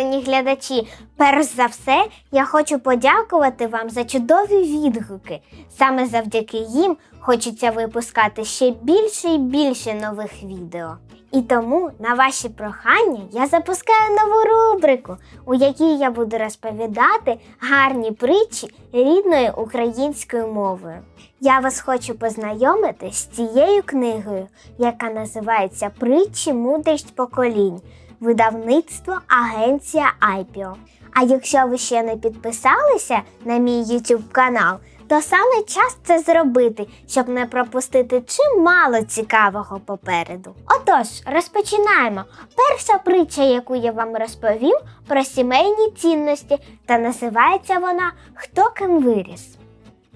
глядачі! Перш за все, я хочу подякувати вам за чудові відгуки. Саме завдяки їм хочеться випускати ще більше і більше нових відео. І тому на ваші прохання я запускаю нову рубрику, у якій я буду розповідати гарні притчі рідною українською мовою. Я вас хочу познайомити з цією книгою, яка називається Притчі мудрість поколінь, видавництво Агенція Айпіо. А якщо ви ще не підписалися на мій YouTube канал, то саме час це зробити, щоб не пропустити чимало цікавого попереду. Отож, розпочинаємо. Перша притча, яку я вам розповім, про сімейні цінності, та називається вона Хто ким виріс.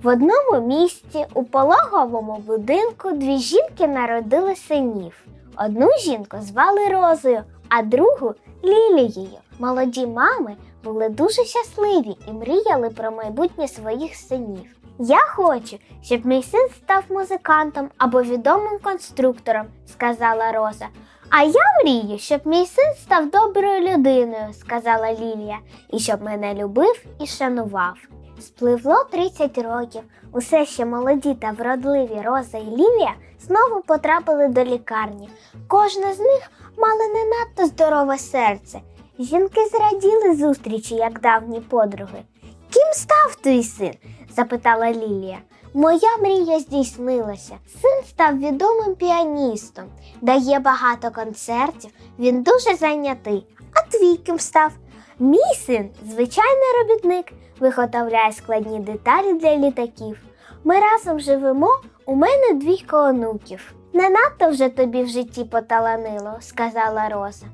В одному місті у пологовому будинку дві жінки народили синів. Одну жінку звали Розою, а другу Лілією. Молоді мами були дуже щасливі і мріяли про майбутнє своїх синів. Я хочу, щоб мій син став музикантом або відомим конструктором, сказала Роза. А я мрію, щоб мій син став доброю людиною, сказала Лілія, і щоб мене любив і шанував. Спливло 30 років. Усе ще молоді та вродливі Роза і Лілія знову потрапили до лікарні. Кожна з них мала не надто здорове серце. Жінки зраділи зустрічі, як давні подруги. Ким став твій син? запитала Лілія. Моя мрія здійснилася. Син став відомим піаністом, дає багато концертів, він дуже зайнятий. А твій ким став? Мій син звичайний робітник, виготовляє складні деталі для літаків. Ми разом живемо, у мене двійко онуків. Не надто вже тобі в житті поталанило, сказала Роза.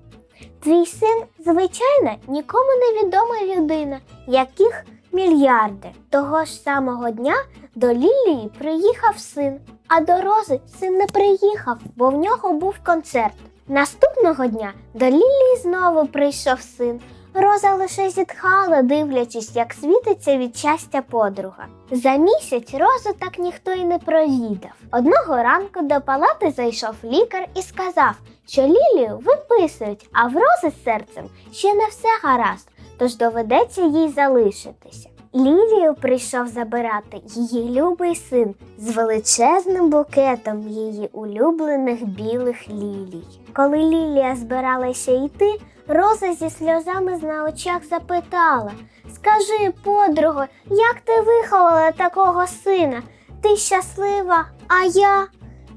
Твій син, звичайно, нікому не відома людина, яких мільярди. Того ж самого дня до Лілії приїхав син, а до Рози син не приїхав, бо в нього був концерт. Наступного дня до Лілії знову прийшов син. Роза лише зітхала, дивлячись, як світиться від щастя подруга. За місяць Розу так ніхто й не провідав. Одного ранку до палати зайшов лікар і сказав, що Лілію виписують, а в Рози з серцем ще не все гаразд, тож доведеться їй залишитися. Лілію прийшов забирати її любий син з величезним букетом її улюблених білих лілій. Коли Лілія збиралася йти, Роза зі сльозами на очах запитала Скажи, подруго, як ти виховала такого сина? Ти щаслива, а я.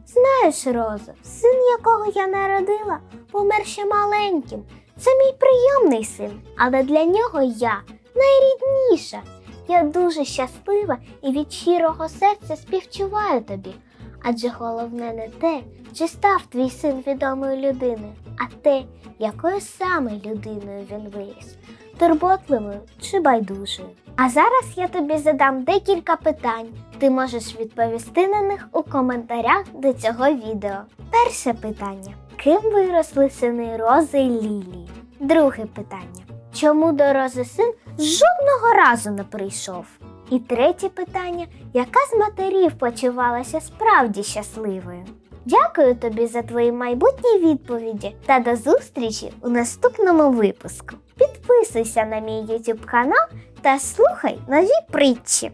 Знаєш, Роза, син, якого я народила, помер ще маленьким. Це мій прийомний син, але для нього я найрідніша. Я дуже щаслива і від щирого серця співчуваю тобі. Адже головне не те, чи став твій син відомою людиною, а те, якою саме людиною він виріс, турботливою чи байдужою. А зараз я тобі задам декілька питань. Ти можеш відповісти на них у коментарях до цього відео. Перше питання: ким виросли сини Рози і Лілії? Друге питання: чому до Рози син жодного разу не прийшов? І третє питання: яка з матерів почувалася справді щасливою? Дякую тобі за твої майбутні відповіді та до зустрічі у наступному випуску. Підписуйся на мій YouTube канал та слухай нові притчі.